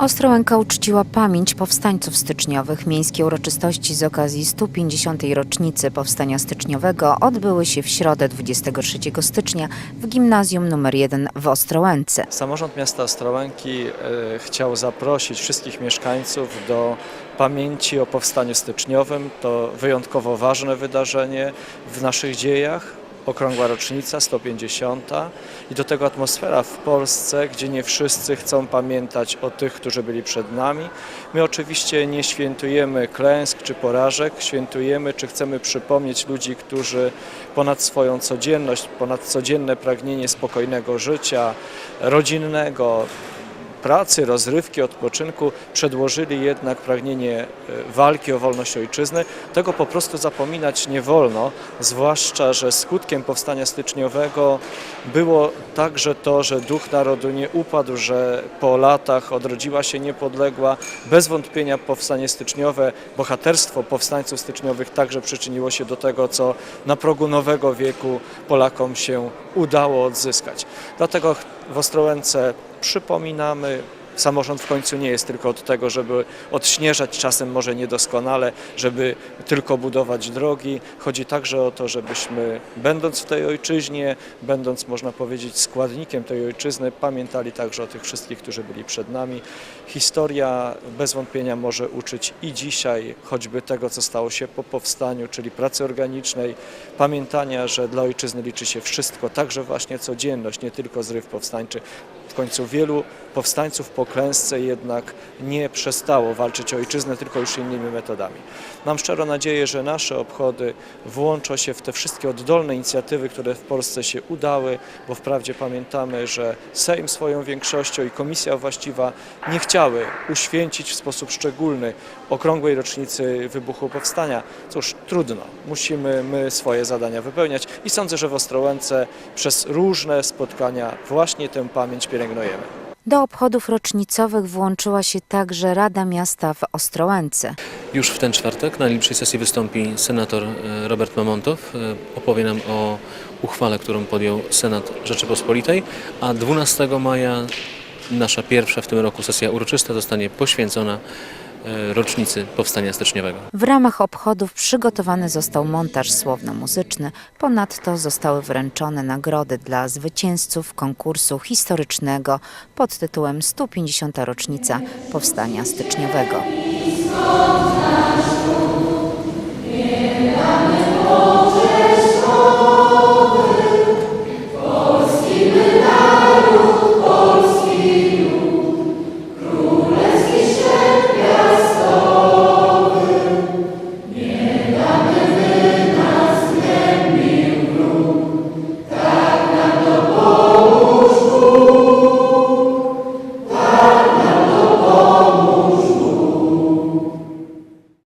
Ostrołęka uczciła pamięć powstańców styczniowych. Miejskie uroczystości z okazji 150. rocznicy Powstania Styczniowego odbyły się w środę 23 stycznia w Gimnazjum nr 1 w Ostrołęce. Samorząd miasta Ostrołęki e, chciał zaprosić wszystkich mieszkańców do pamięci o powstaniu styczniowym. To wyjątkowo ważne wydarzenie w naszych dziejach. Okrągła rocznica, 150. I do tego atmosfera w Polsce, gdzie nie wszyscy chcą pamiętać o tych, którzy byli przed nami. My oczywiście nie świętujemy klęsk czy porażek, świętujemy czy chcemy przypomnieć ludzi, którzy ponad swoją codzienność, ponad codzienne pragnienie spokojnego życia, rodzinnego, pracy, rozrywki, odpoczynku przedłożyli jednak pragnienie e, walki o wolność ojczyzny. Tego po prostu zapominać nie wolno, zwłaszcza, że skutkiem powstania styczniowego było także to, że duch narodu nie upadł, że po latach odrodziła się niepodległa. Bez wątpienia powstanie styczniowe, bohaterstwo powstańców styczniowych także przyczyniło się do tego, co na progu nowego wieku Polakom się udało odzyskać. Dlatego w Ostrołęce przypominamy, samorząd w końcu nie jest tylko od tego, żeby odśnieżać, czasem może niedoskonale, żeby tylko budować drogi. Chodzi także o to, żebyśmy będąc w tej ojczyźnie, będąc można powiedzieć składnikiem tej ojczyzny, pamiętali także o tych wszystkich, którzy byli przed nami. Historia bez wątpienia może uczyć i dzisiaj choćby tego, co stało się po powstaniu, czyli pracy organicznej, pamiętania, że dla ojczyzny liczy się wszystko, także właśnie codzienność, nie tylko zryw powstańczy. W końcu wielu powstańców po klęsce jednak nie przestało walczyć o ojczyznę, tylko już innymi metodami. Mam szczerą nadzieję, że nasze obchody włączą się w te wszystkie oddolne inicjatywy, które w Polsce się udały, bo wprawdzie pamiętamy, że Sejm swoją większością i komisja właściwa nie chciały uświęcić w sposób szczególny okrągłej rocznicy wybuchu powstania. Cóż, trudno. Musimy my swoje zadania wypełniać i sądzę, że w Ostrołęce przez różne spotkania właśnie tę pamięć pielęgnujemy. Do obchodów rocznicowych włączyła się także Rada Miasta w Ostrołęce. Już w ten czwartek na najbliższej sesji wystąpi senator e, Robert Mamontow. E, Opowie nam o uchwale, którą podjął Senat Rzeczypospolitej, a 12 maja nasza pierwsza w tym roku sesja uroczysta zostanie poświęcona rocznicy Powstania Styczniowego. W ramach obchodów przygotowany został montaż słowno-muzyczny. Ponadto zostały wręczone nagrody dla zwycięzców konkursu historycznego pod tytułem 150. rocznica Powstania Styczniowego.